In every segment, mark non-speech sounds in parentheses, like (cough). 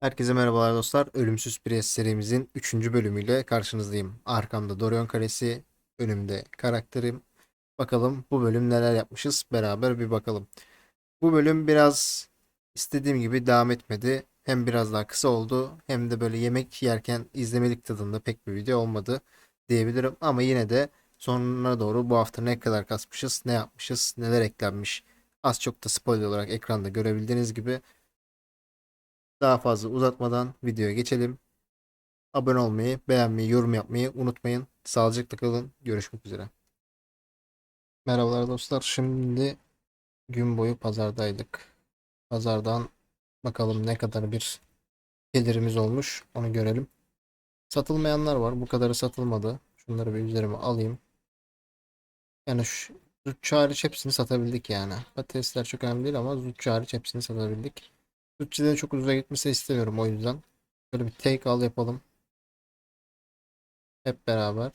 Herkese merhabalar dostlar. Ölümsüz Priest serimizin 3. bölümüyle karşınızdayım. Arkamda Dorion Kalesi, önümde karakterim. Bakalım bu bölüm neler yapmışız beraber bir bakalım. Bu bölüm biraz istediğim gibi devam etmedi. Hem biraz daha kısa oldu hem de böyle yemek yerken izlemelik tadında pek bir video olmadı diyebilirim. Ama yine de sonuna doğru bu hafta ne kadar kasmışız, ne yapmışız, neler eklenmiş. Az çok da spoiler olarak ekranda görebildiğiniz gibi daha fazla uzatmadan videoya geçelim. Abone olmayı, beğenmeyi, yorum yapmayı unutmayın. Sağlıcakla kalın. Görüşmek üzere. Merhabalar dostlar. Şimdi gün boyu pazardaydık. Pazardan bakalım ne kadar bir gelirimiz olmuş. Onu görelim. Satılmayanlar var. Bu kadarı satılmadı. Şunları bir üzerime alayım. Yani şu Zutçu hariç hepsini satabildik yani. Patatesler çok önemli değil ama Zutçu hariç hepsini satabildik. Zutçu'dan çok uzağa gitmesi istemiyorum o yüzden. Böyle bir take al yapalım. Hep beraber.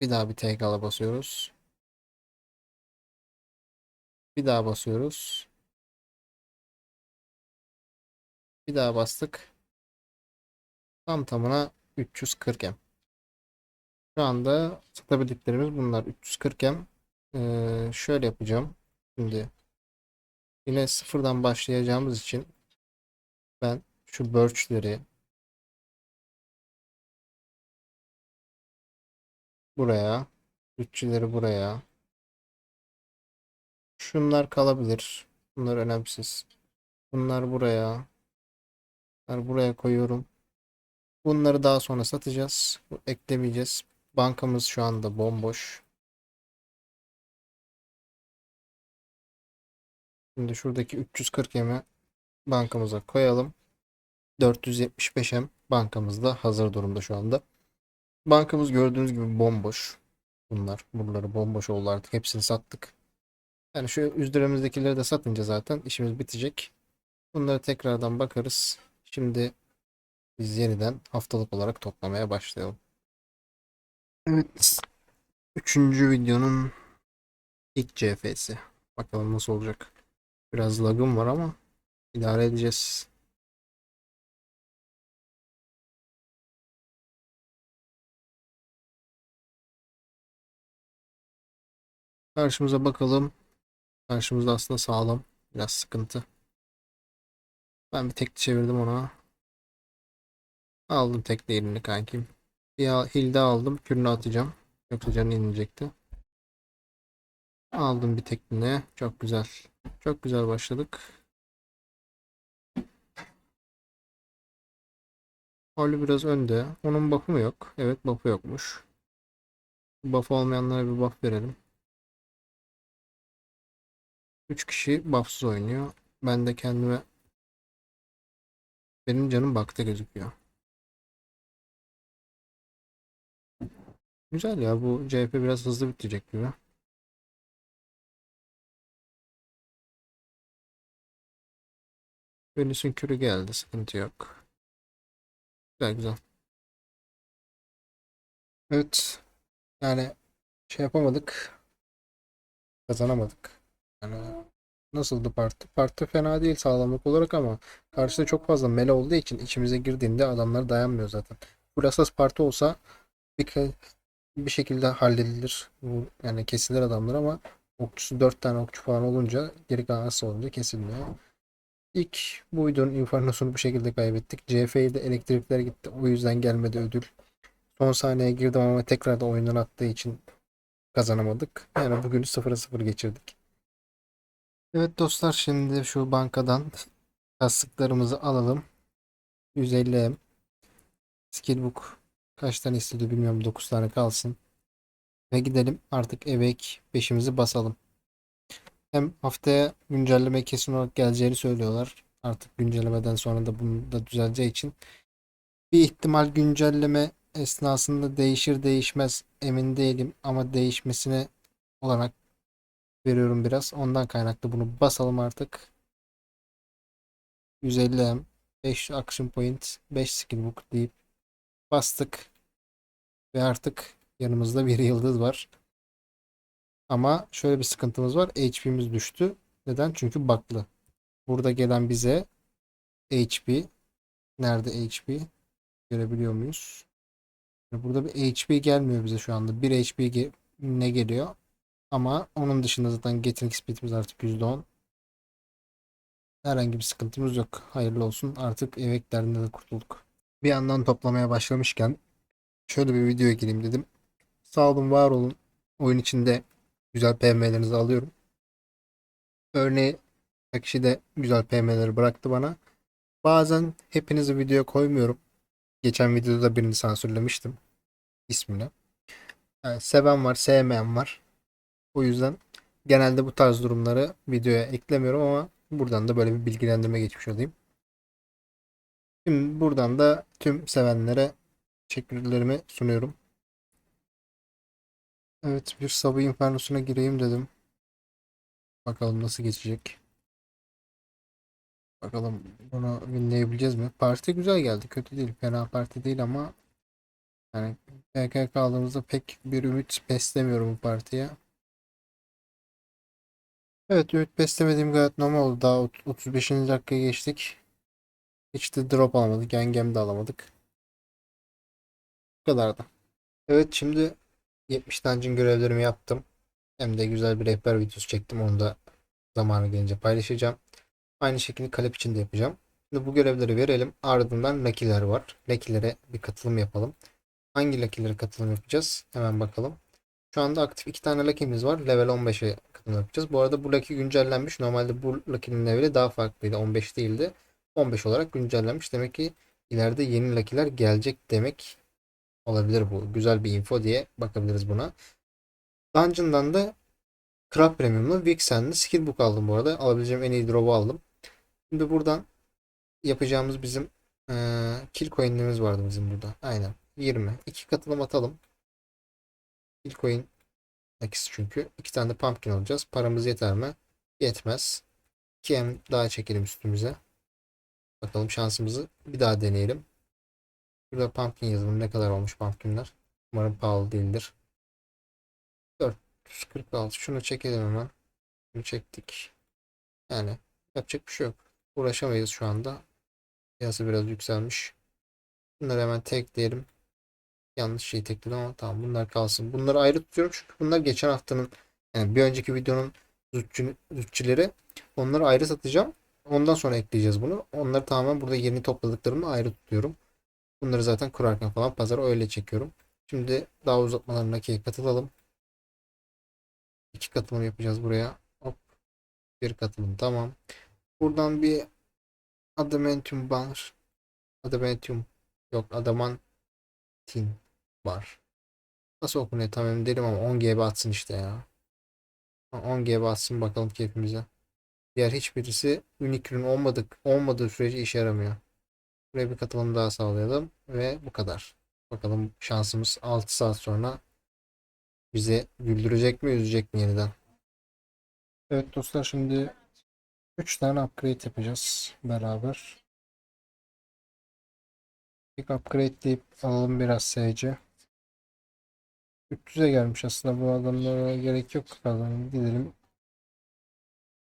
Bir daha bir take al'a basıyoruz. Bir daha basıyoruz. Bir daha bastık. Tam tamına 340 M. Şu anda satabildiklerimiz bunlar. 340 M. Ee, şöyle yapacağım. Şimdi yine sıfırdan başlayacağımız için ben şu birchleri buraya, bütçeleri buraya. Şunlar kalabilir. Bunlar önemsiz. Bunlar buraya. Bunlar buraya koyuyorum. Bunları daha sonra satacağız. Eklemeyeceğiz. Bankamız şu anda bomboş. Şimdi şuradaki 340 M'i bankamıza koyalım. 475 M bankamızda hazır durumda şu anda. Bankamız gördüğünüz gibi bomboş. Bunlar. Buraları bomboş oldu artık. Hepsini sattık. Yani şu üzerimizdekileri de satınca zaten işimiz bitecek. Bunları tekrardan bakarız. Şimdi biz yeniden haftalık olarak toplamaya başlayalım. Evet. Üçüncü videonun ilk CF'si. Bakalım nasıl olacak. Biraz lagım var ama idare edeceğiz. Karşımıza bakalım. Karşımızda aslında sağlam. Biraz sıkıntı. Ben bir tekli çevirdim ona. Aldım tekli elini kankim. Bir hilde aldım. Kürünü atacağım. Yoksa canı inecekti. Aldım bir tekline. Çok güzel. Çok güzel başladık. Holly biraz önde. Onun buff'u mu yok? Evet buff'u yokmuş. Buff olmayanlara bir buff verelim. 3 kişi buff'suz oynuyor. Ben de kendime benim canım bakta gözüküyor. Güzel ya bu CHP biraz hızlı bitecek gibi. Venüs'ün kürü geldi. Sıkıntı yok. Güzel güzel. Evet. Yani şey yapamadık. Kazanamadık. Yani nasıldı parti? Parti fena değil sağlamlık olarak ama karşıda çok fazla mele olduğu için içimize girdiğinde adamlar dayanmıyor zaten. Bu Asas parti olsa bir, bir şekilde halledilir. Bu, yani kesilir adamlar ama okçusu 4 tane okçu falan olunca geri kalan olunca kesilmiyor. İlk bu videonun bu şekilde kaybettik. CF'ye elektrikler gitti. O yüzden gelmedi ödül. Son saniyeye girdim ama tekrar da oyundan attığı için kazanamadık. Yani bugünü 0'a 0 geçirdik. Evet dostlar şimdi şu bankadan kastıklarımızı alalım. 150 M. Skillbook kaç tane istedi bilmiyorum 9 tane kalsın. Ve gidelim artık eve ek 5'imizi basalım. Hem haftaya güncelleme kesin olarak geleceğini söylüyorlar. Artık güncellemeden sonra da bunu da düzeleceği için. Bir ihtimal güncelleme esnasında değişir değişmez emin değilim ama değişmesine olarak veriyorum biraz. Ondan kaynaklı bunu basalım artık. 150 M, 5 action point, 5 skill book deyip bastık. Ve artık yanımızda bir yıldız var. Ama şöyle bir sıkıntımız var. HP'miz düştü. Neden? Çünkü bug'lı. Burada gelen bize HP Nerede HP? Görebiliyor muyuz? Burada bir HP gelmiyor bize şu anda. 1 HP ne geliyor? Ama onun dışında zaten Getting Speed'imiz artık %10. Herhangi bir sıkıntımız yok. Hayırlı olsun. Artık eveklerinden de kurtulduk. Bir yandan toplamaya başlamışken şöyle bir videoya gireyim dedim. Sağ olun, var olun. Oyun içinde güzel PM'lerinizi alıyorum. Örneği kişi de güzel PM'leri bıraktı bana. Bazen hepinizi videoya koymuyorum. Geçen videoda da birini sansürlemiştim ismini. Yani seven var, sevmeyen var. O yüzden genelde bu tarz durumları videoya eklemiyorum ama buradan da böyle bir bilgilendirme geçmiş olayım. Şimdi buradan da tüm sevenlere teşekkürlerimi sunuyorum. Evet bir Sabah Infernosu'na gireyim dedim. Bakalım nasıl geçecek. Bakalım bunu winleyebileceğiz mi? Parti güzel geldi. Kötü değil. Fena parti değil ama yani PKK aldığımızda pek bir ümit beslemiyorum bu partiye. Evet ümit beslemediğim gayet normal oldu. Daha ot- 35. dakikaya geçtik. Hiç de drop alamadık. Engem de alamadık. Bu kadar da. Evet şimdi 70 dungeon görevlerimi yaptım. Hem de güzel bir rehber videosu çektim. Onu da zamanı gelince paylaşacağım. Aynı şekilde kalep için de yapacağım. Şimdi bu görevleri verelim. Ardından Lucky'ler var. Lucky'lere bir katılım yapalım. Hangi Lucky'lere katılım yapacağız? Hemen bakalım. Şu anda aktif iki tane Lucky'miz var. Level 15'e katılım yapacağız. Bu arada bu Lucky güncellenmiş. Normalde bu Lucky'nin leveli daha farklıydı. 15 değildi. 15 olarak güncellenmiş. Demek ki ileride yeni Lucky'ler gelecek demek olabilir bu. Güzel bir info diye bakabiliriz buna. Dungeon'dan da Crab Premium'lu Vixen'li Skillbook aldım bu arada. Alabileceğim en iyi drop'u aldım. Şimdi buradan yapacağımız bizim eee kill coin'lerimiz vardı bizim burada. Aynen. 20. 2 katılım atalım. Kill coin nakisi çünkü. 2 tane de pumpkin alacağız. Paramız yeter mi? Yetmez. 2M daha çekelim üstümüze. Bakalım şansımızı bir daha deneyelim. Burada pumpkin yazalım. Ne kadar olmuş pumpkinler? Umarım pahalı değildir. 446. Şunu çekelim hemen. Bunu çektik. Yani yapacak bir şey yok. Uğraşamayız şu anda. Piyasa biraz yükselmiş. Bunları hemen tekleyelim. Yanlış şey tekledim ama tamam bunlar kalsın. Bunları ayrı tutuyorum çünkü bunlar geçen haftanın yani bir önceki videonun zütçü, zütçüleri. Onları ayrı satacağım. Ondan sonra ekleyeceğiz bunu. Onları tamamen burada yeni topladıklarımı ayrı tutuyorum. Bunları zaten kurarken falan pazara öyle çekiyorum. Şimdi daha uzatmalarına katılalım. İki katılım yapacağız buraya. Hop. Bir katılım tamam. Buradan bir Adamantium var. Adamantium yok Adamantin var. Nasıl okunuyor tam emin değilim ama 10 GB atsın işte ya. 10 GB atsın bakalım keyfimize. Diğer hiçbirisi Unicron olmadık olmadığı sürece işe yaramıyor. Buraya bir katılım daha sağlayalım ve bu kadar. Bakalım şansımız 6 saat sonra bizi güldürecek mi üzecek mi yeniden? Evet dostlar şimdi 3 tane upgrade yapacağız beraber. İlk upgrade deyip alalım biraz SC. 300'e gelmiş aslında bu adamlara gerek yok kazanım. Gidelim.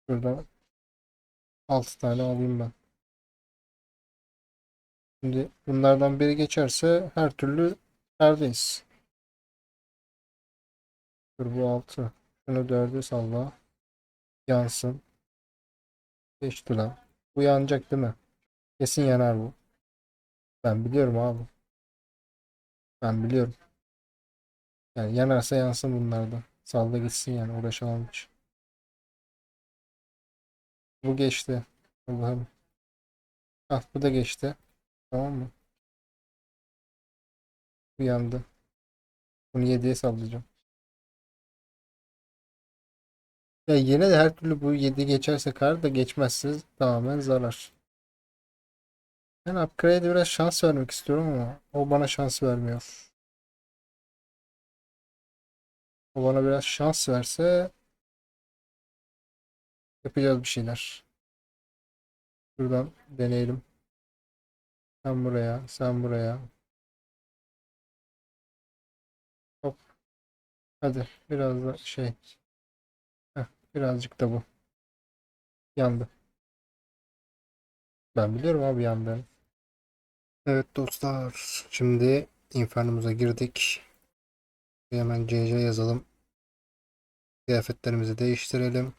Şurada 6 tane alayım ben. Şimdi bunlardan biri geçerse her türlü neredeyiz? Dur bu 6. Şunu 4'e salla. Yansın. Geçti lan. Bu yanacak değil mi? Kesin yanar bu. Ben biliyorum abi. Ben biliyorum. Yani yanarsa yansın bunlardan. Salla gitsin yani uğraşamam hiç. Bu geçti. Allah'ım. Ah bu da geçti. Tamam mı? Bu yandı. Bunu 7'ye sallayacağım. Ya yine de her türlü bu 7 geçerse kar da geçmezse tamamen zarar. Ben upgrade'e biraz şans vermek istiyorum ama o bana şans vermiyor. O bana biraz şans verse yapacağız bir şeyler. Şuradan deneyelim. Sen buraya, sen buraya. Hop. Hadi biraz da şey. Heh, birazcık da bu. Yandı. Ben biliyorum abi yandığını. Evet dostlar, şimdi Inferno'muza girdik. Hemen CC yazalım. Kıyafetlerimizi değiştirelim.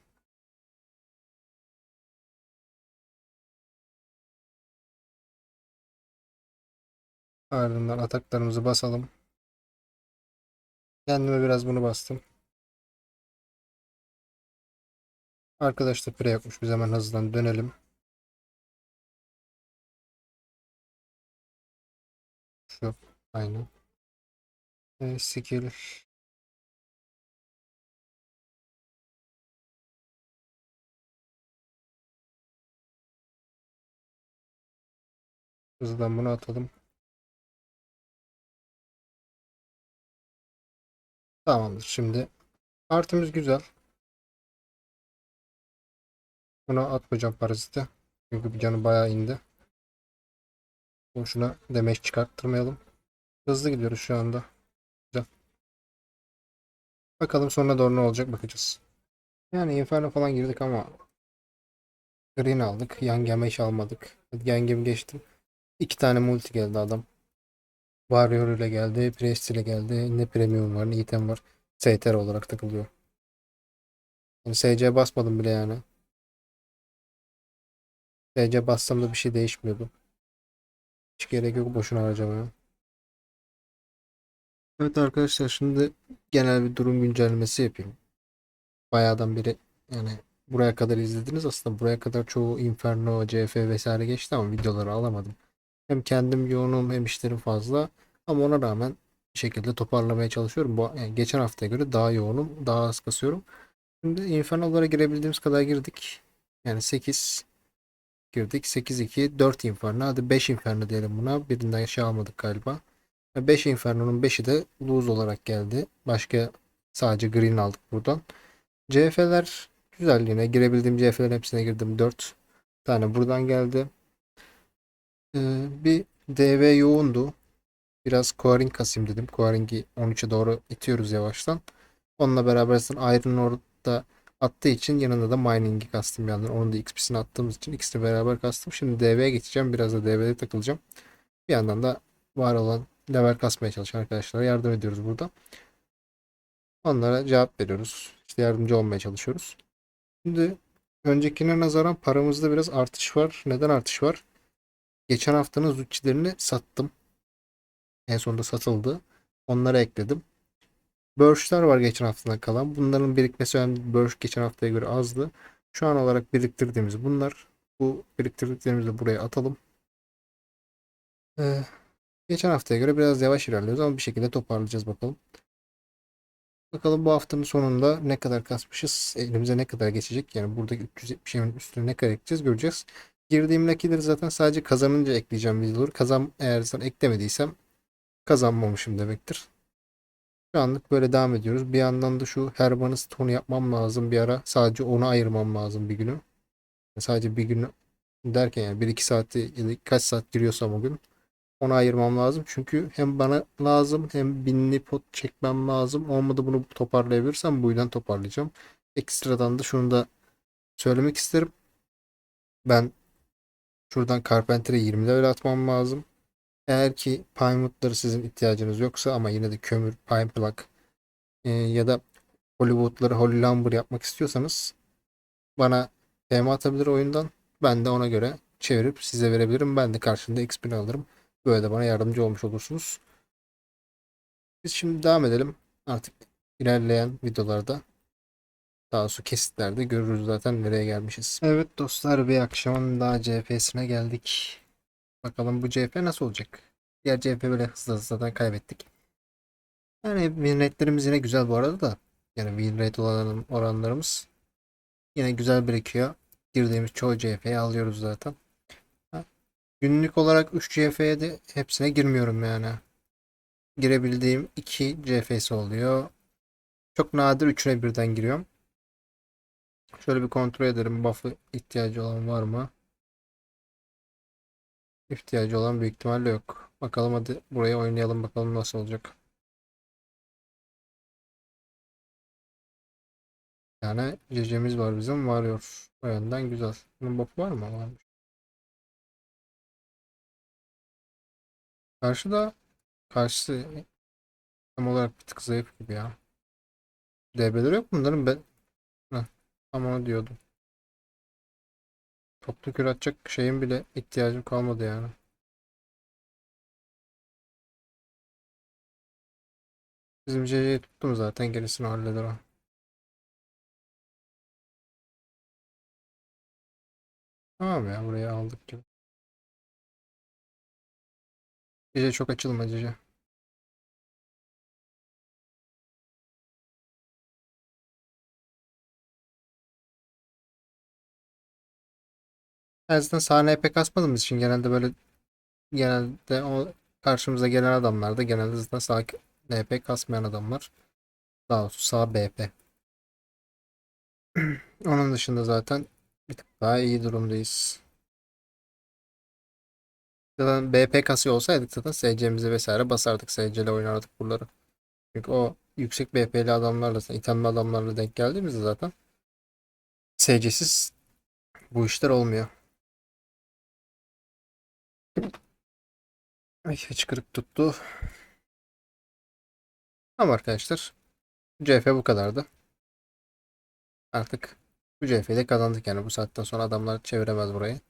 Ardından ataklarımızı basalım. Kendime biraz bunu bastım. Arkadaş da pre yapmış. Biz hemen hızlıdan dönelim. Şu aynen. E, skill hızlıdan bunu atalım. Tamamdır. Şimdi artımız güzel. Buna atmayacağım parazite. Çünkü bir canı bayağı indi. Boşuna demeç çıkarttırmayalım. Hızlı gidiyoruz şu anda. Güzel. Bakalım sonra doğru ne olacak bakacağız. Yani Inferno falan girdik ama Green aldık. Yangemeş almadık. Yangem geçtim. İki tane multi geldi adam. Warrior ile geldi. Priest ile geldi. Ne premium var ne item var. STR olarak takılıyor. Yani SC basmadım bile yani. SC bassam da bir şey değişmiyordu. Hiç gerek yok boşuna harcamaya. Evet arkadaşlar şimdi genel bir durum güncellemesi yapayım. Bayağıdan beri yani buraya kadar izlediniz. Aslında buraya kadar çoğu Inferno, CF vesaire geçti ama videoları alamadım. Hem kendim yoğunum hem işlerim fazla. Ama ona rağmen bir şekilde toparlamaya çalışıyorum. Bu, yani geçen haftaya göre daha yoğunum. Daha az kasıyorum. Şimdi Inferno'lara girebildiğimiz kadar girdik. Yani 8 girdik. 8-2 4 Inferno. Hadi 5 Inferno diyelim buna. Birinden şey almadık galiba. 5 Inferno'nun 5'i de lose olarak geldi. Başka sadece green aldık buradan. CF'ler güzel yine. Girebildiğim CF'lerin hepsine girdim. 4 tane buradan geldi. Ee, bir DV yoğundu. Biraz Coaring kasayım dedim. Coaring'i 13'e doğru itiyoruz yavaştan. Onunla beraber zaten Iron orada attığı için yanında da Mining'i kastım bir yandan. Onun da XP'sini attığımız için ikisini beraber kastım. Şimdi DV'ye geçeceğim. Biraz da DV'de takılacağım. Bir yandan da var olan level kasmaya çalışan arkadaşlara yardım ediyoruz burada. Onlara cevap veriyoruz. İşte yardımcı olmaya çalışıyoruz. Şimdi öncekine nazaran paramızda biraz artış var. Neden artış var? Geçen haftanın zutçilerini sattım. En sonunda satıldı. Onları ekledim. Burst'lar var geçen haftadan kalan. Bunların birikmesi önemli. Burst geçen haftaya göre azdı. Şu an olarak biriktirdiğimiz bunlar. Bu biriktirdiklerimizi de buraya atalım. Ee, geçen haftaya göre biraz yavaş ilerliyoruz ama bir şekilde toparlayacağız bakalım. Bakalım bu haftanın sonunda ne kadar kasmışız, elimize ne kadar geçecek. Yani buradaki 370'in üstüne ne kadar ekleyeceğiz göreceğiz. Girdiğim lucky'leri zaten sadece kazanınca ekleyeceğim videoları. Kazan eğer sen eklemediysem kazanmamışım demektir. Şu anlık böyle devam ediyoruz. Bir yandan da şu Herman'ın stonu yapmam lazım bir ara. Sadece onu ayırmam lazım bir günü. Sadece bir günü derken yani 1-2 saati kaç saat giriyorsam o gün onu ayırmam lazım. Çünkü hem bana lazım hem binli pot çekmem lazım. Olmadı bunu toparlayabilirsem bu yüzden toparlayacağım. Ekstradan da şunu da söylemek isterim. Ben şuradan Carpenter'e 20 level atmam lazım. Eğer ki Pinewood'ları sizin ihtiyacınız yoksa ama yine de kömür, pine plug e, ya da Hollywood'ları Holly Lumber yapmak istiyorsanız bana DM atabilir oyundan. Ben de ona göre çevirip size verebilirim. Ben de karşında XP'ni alırım. Böyle de bana yardımcı olmuş olursunuz. Biz şimdi devam edelim. Artık ilerleyen videolarda daha sonra kesitlerde görürüz zaten nereye gelmişiz. Evet dostlar bir akşamın daha CF'sine geldik. Bakalım bu CF nasıl olacak? Diğer CF böyle hızlı hızlı zaten kaybettik. Yani win rate'lerimiz yine güzel bu arada da. Yani win rate olan oranlarımız yine güzel birikiyor. Girdiğimiz çoğu CF'yi alıyoruz zaten. Günlük olarak 3 CF'ye de hepsine girmiyorum yani. Girebildiğim 2 CF'si oluyor. Çok nadir 3'üne birden giriyorum. Şöyle bir kontrol ederim. Buff'ı ihtiyacı olan var mı? İhtiyacı olan büyük ihtimalle yok. Bakalım hadi buraya oynayalım bakalım nasıl olacak. Yani cecemiz var bizim varıyor. O yönden güzel. Bunun buff'ı var mı? Varmış. Karşıda karşısı tam olarak bir tık zayıf gibi ya. DB'leri yok bunların ben tam onu diyordum. Toplu kür atacak şeyim bile ihtiyacım kalmadı yani. Bizim CC'yi tuttum zaten gerisini halleder o. Tamam ya burayı aldık gibi. CC çok açılma CC. En azından sahneye pek asmadığımız için genelde böyle genelde o karşımıza gelen adamlar da genelde zaten sağ NP kasmayan adamlar. Daha doğrusu sağ BP. (clears throat) Onun dışında zaten bir tık daha iyi durumdayız. Zaten BP kasıyor olsaydık zaten SC'mizi vesaire basardık. SC ile oynardık buraları. Çünkü o yüksek BP'li adamlarla, itemli adamlarla denk geldiğimizde zaten SC'siz bu işler olmuyor. Ay hıçkırık tuttu. Tamam arkadaşlar. CF bu kadardı. Artık bu CF'yi de kazandık yani. Bu saatten sonra adamlar çeviremez burayı.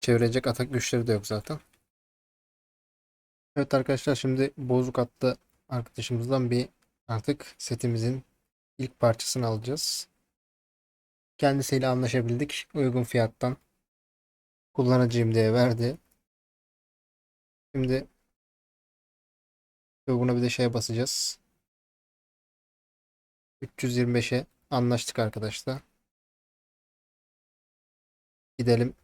Çevirecek atak güçleri de yok zaten. Evet arkadaşlar şimdi bozuk attı arkadaşımızdan bir artık setimizin ilk parçasını alacağız. Kendisiyle anlaşabildik. Uygun fiyattan kullanıcıyım diye verdi. Şimdi buna bir de şeye basacağız. 325'e anlaştık arkadaşlar. Gidelim.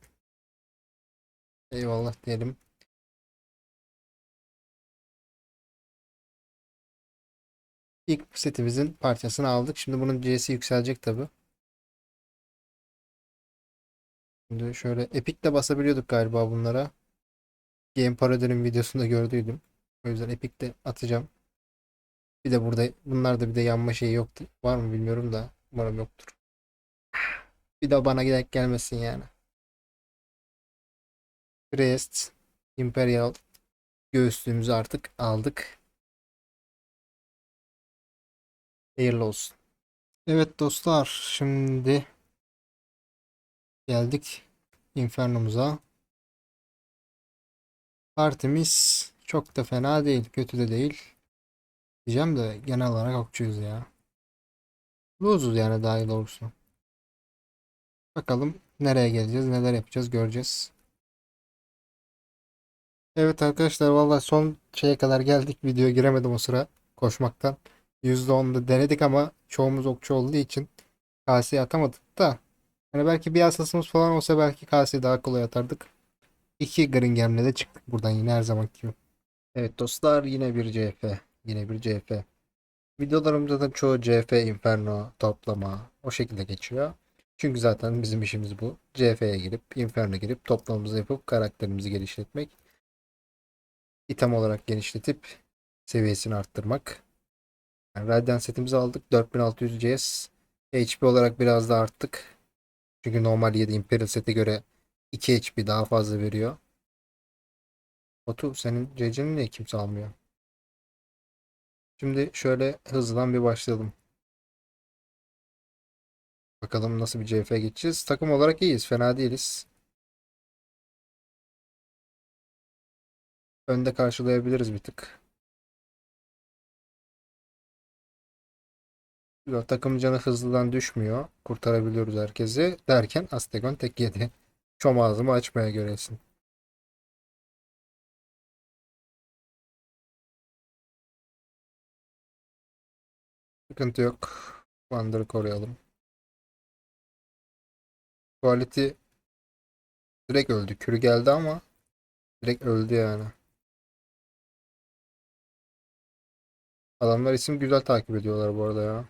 Eyvallah diyelim. İlk setimizin parçasını aldık. Şimdi bunun C'si yükselecek tabi. Şimdi şöyle Epic de basabiliyorduk galiba bunlara. Game Paradigm'in videosunda gördüydüm. O yüzden Epic de atacağım. Bir de burada bunlarda bir de yanma şeyi yoktu. Var mı bilmiyorum da umarım yoktur. Bir de bana gidek gelmesin yani. Crest Imperial göğüslüğümüzü artık aldık. Hayırlı olsun. Evet dostlar şimdi geldik Inferno'muza. Partimiz çok da fena değil, kötü de değil. Diyeceğim de genel olarak okçuyuz ya. Luzuz yani daha doğrusu. Bakalım nereye geleceğiz, neler yapacağız göreceğiz. Evet arkadaşlar valla son şeye kadar geldik. Videoya giremedim o sıra koşmaktan. %10'da denedik ama çoğumuz okçu olduğu için kaseye atamadık da. Hani belki bir asasımız falan olsa belki kaseye daha kolay atardık. İki Gringem'le de çıktık buradan yine her zaman gibi. Evet dostlar yine bir CF. Yine bir CF. Videolarım zaten çoğu CF, Inferno, toplama o şekilde geçiyor. Çünkü zaten bizim işimiz bu. CF'ye girip, Inferno girip toplamamızı yapıp karakterimizi geliştirmek. İtem olarak genişletip seviyesini arttırmak. Yani Radiant setimizi aldık. 4600 CS. HP olarak biraz da arttık. Çünkü normal 7 Imperial sete göre 2 HP daha fazla veriyor. Batu senin CC'ni niye kimse almıyor? Şimdi şöyle hızlıdan bir başlayalım. Bakalım nasıl bir CF geçeceğiz. Takım olarak iyiyiz. Fena değiliz. Önde karşılayabiliriz bir tık. Takım canı hızlıdan düşmüyor. Kurtarabiliyoruz herkesi. Derken Astegon tek yedi. Çom ağzımı açmaya göresin. Sıkıntı yok. Wander'ı koruyalım. Quality direkt öldü. Kürü geldi ama direkt öldü yani. Adamlar isim güzel takip ediyorlar bu arada ya.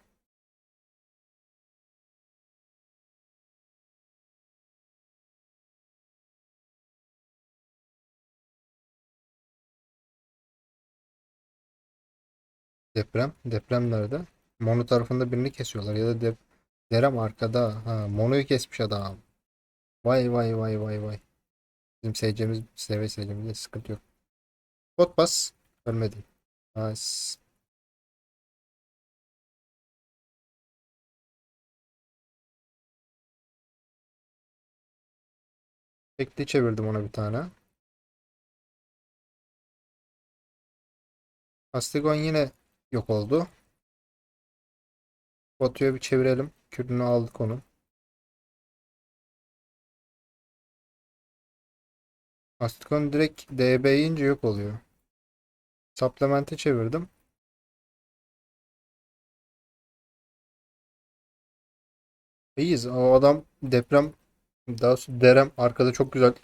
Deprem. Deprem nerede? Mono tarafında birini kesiyorlar ya da de Derem arkada. Ha, Mono'yu kesmiş adam. Vay vay vay vay vay. Bizim seyircimiz, SV seyircimizde sıkıntı yok. Bot bas. Ölmedim. Nice. Tekli çevirdim ona bir tane. Astegon yine yok oldu. Batu'ya bir çevirelim. Kürünü aldık onun. Astegon direkt DB yiyince yok oluyor. Supplement'e çevirdim. İyiyiz. O adam deprem daha doğrusu Derem arkada çok güzel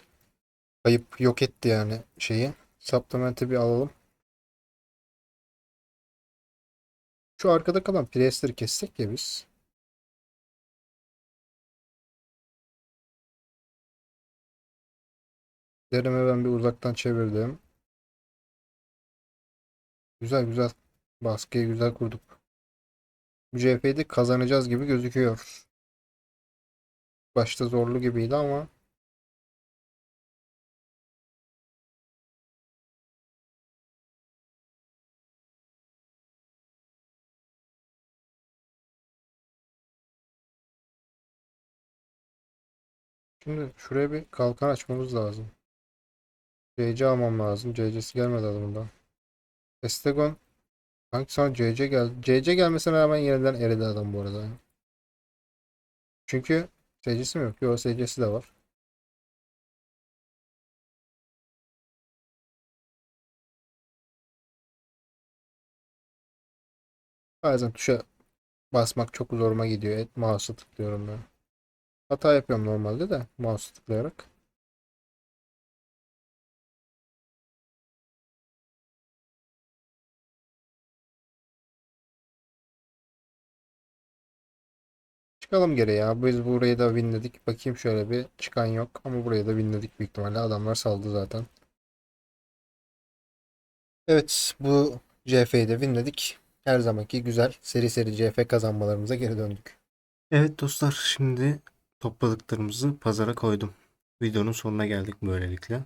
kayıp yok etti yani şeyi. Supplement'i bir alalım. Şu arkada kalan Priester'ı kessek ya biz. Derem'e ben bir uzaktan çevirdim. Güzel güzel. Baskıyı güzel kurduk. Bu CHP'yi de kazanacağız gibi gözüküyor. Başta zorlu gibiydi ama şimdi şuraya bir kalkan açmamız lazım. CC almam lazım. CC'si gelmedi adamından. Estegon Sanki sonra CC gel CC gelmesine rağmen yeniden eridi adam bu arada. Çünkü SC'si mi yok? Yok SC'si de var. Bazen tuşa basmak çok zoruma gidiyor. Et mouse'a tıklıyorum ben. Hata yapıyorum normalde de mouse'a tıklayarak. Çıkalım geri ya. Biz burayı da winledik. Bakayım şöyle bir çıkan yok. Ama burayı da winledik büyük ihtimalle. Adamlar saldı zaten. Evet bu CF'yi de winledik. Her zamanki güzel seri seri CF kazanmalarımıza geri döndük. Evet dostlar şimdi topladıklarımızı pazara koydum. Videonun sonuna geldik böylelikle.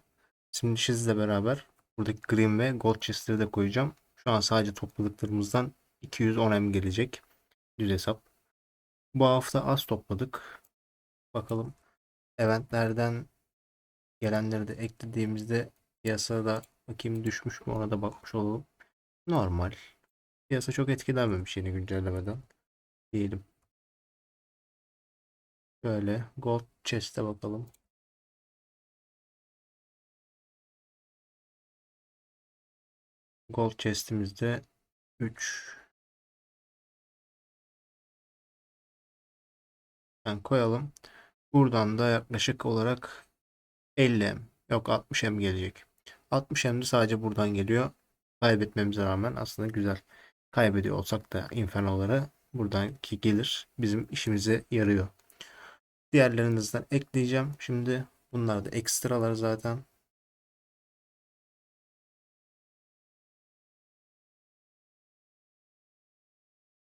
Şimdi sizle beraber buradaki Green ve Gold chest'leri de koyacağım. Şu an sadece topladıklarımızdan 210 M gelecek. Düz hesap. Bu hafta az topladık. Bakalım eventlerden gelenleri de eklediğimizde piyasada bakayım düşmüş mü ona da bakmış olalım. Normal. Piyasa çok etkilenmemiş yeni güncellemeden. Diyelim. Böyle Gold Chest'e bakalım. Gold Chest'imizde 3 Yani koyalım. Buradan da yaklaşık olarak 50M yok 60M gelecek. 60M de sadece buradan geliyor. Kaybetmemize rağmen aslında güzel. Kaybediyor olsak da infernoları buradan ki gelir bizim işimize yarıyor. Diğerlerinizden ekleyeceğim. Şimdi bunlar da ekstralar zaten.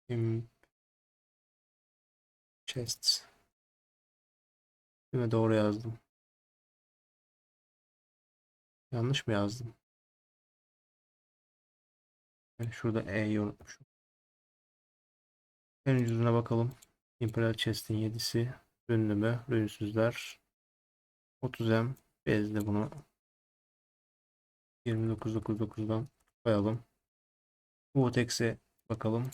Şimdi chests. Değil mi? Doğru yazdım. Yanlış mı yazdım? Yani şurada E'yi unutmuşum. En ucuzuna bakalım. Imperial Chest'in 7'si. Ünlü Ürünsüzler. 30M. Bezle bunu 29.99'dan koyalım. Votex'e bakalım.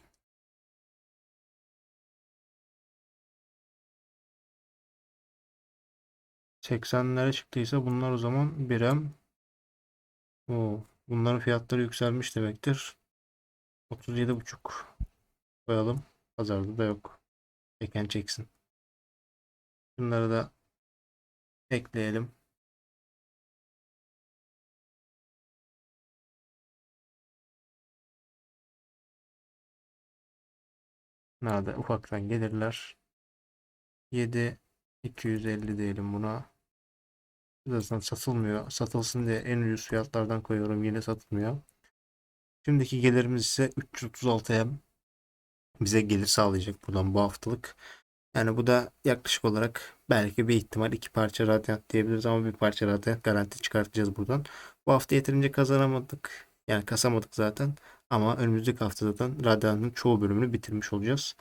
80'lere çıktıysa bunlar o zaman birem. Oo, bunların fiyatları yükselmiş demektir. 37,5 koyalım. Pazarda da yok. Çeken çeksin. Bunları da ekleyelim. Nerede ufaktan gelirler. 7 250 diyelim buna. Zaten satılmıyor. Satılsın diye en ucuz fiyatlardan koyuyorum. Yine satılmıyor. Şimdiki gelirimiz ise 336 M bize gelir sağlayacak buradan bu haftalık. Yani bu da yaklaşık olarak belki bir ihtimal iki parça radyant diyebiliriz ama bir parça radyant garanti çıkartacağız buradan. Bu hafta yeterince kazanamadık. Yani kasamadık zaten. Ama önümüzdeki haftadan Radiant'ın çoğu bölümünü bitirmiş olacağız.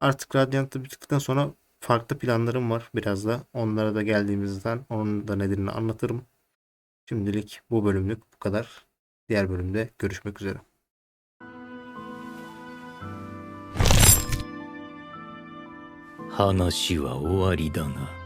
Artık Radiant'ı bitirdikten sonra farklı planlarım var biraz da. Onlara da geldiğimizden onun da nedenini anlatırım. Şimdilik bu bölümlük bu kadar. Diğer bölümde görüşmek üzere. 話は終わりだな。